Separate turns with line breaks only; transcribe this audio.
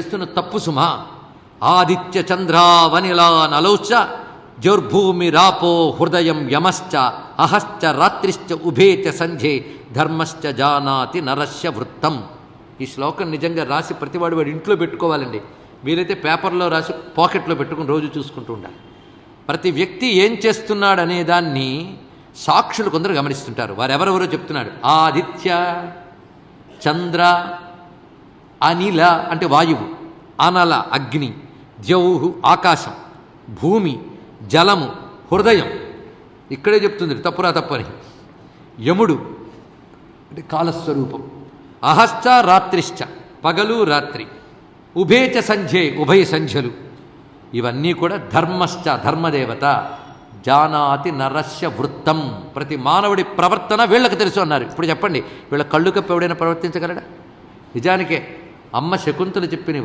చేస్తున్న తప్పు సుమ. ఆదిత్య చంద్రావనిలా నలోచ జోర్భూమి రాపో హృదయం యమశ్చ అహశ్చ రాత్రిశ్చ ఉభేత సంధ్యే ధర్మశ్చ జానాతి నరస్య వృత్తం. ఈ శ్లోకం నిజంగా రాసి ప్రతివాడు వాడి ఇంట్లో పెట్టుకోవాలండి. వీలైతే పేపర్లో రాసి పాకెట్లో పెట్టుకుని రోజు చూసుకుంటూ ఉండాలి. ప్రతి వ్యక్తి ఏం చేస్తున్నాడు అనే దాన్ని సాక్షులు కొందరు గమనిస్తుంటారు. వారెవరెవరో చెప్తున్నాడు ఆదిత్య చంద్ర అనిల అంటే వాయువు అనల అగ్ని ద్యౌహు ఆకాశం భూమి జలము హృదయం. ఇక్కడే చెప్తుంది తప్పురా తప్పని యముడు అంటే కాలస్వరూపం. అహశ్చ రాత్రిశ్చ పగలు రాత్రి ఉభేచ సంధ్యే ఉభయ సంధ్యలు. ఇవన్నీ కూడా ధర్మశ్చ ధర్మదేవత. జానాతి నరస్య వృత్తం. ప్రతి మానవుడి ప్రవర్తన వీళ్ళకి తెలుసు అన్నారు. ఇప్పుడు చెప్పండి వీళ్ళ కళ్ళు కప్పి ఎవడైనా ప్రవర్తించగలడా? నిజానికే అమ్మ శకుంతలు చెప్పిన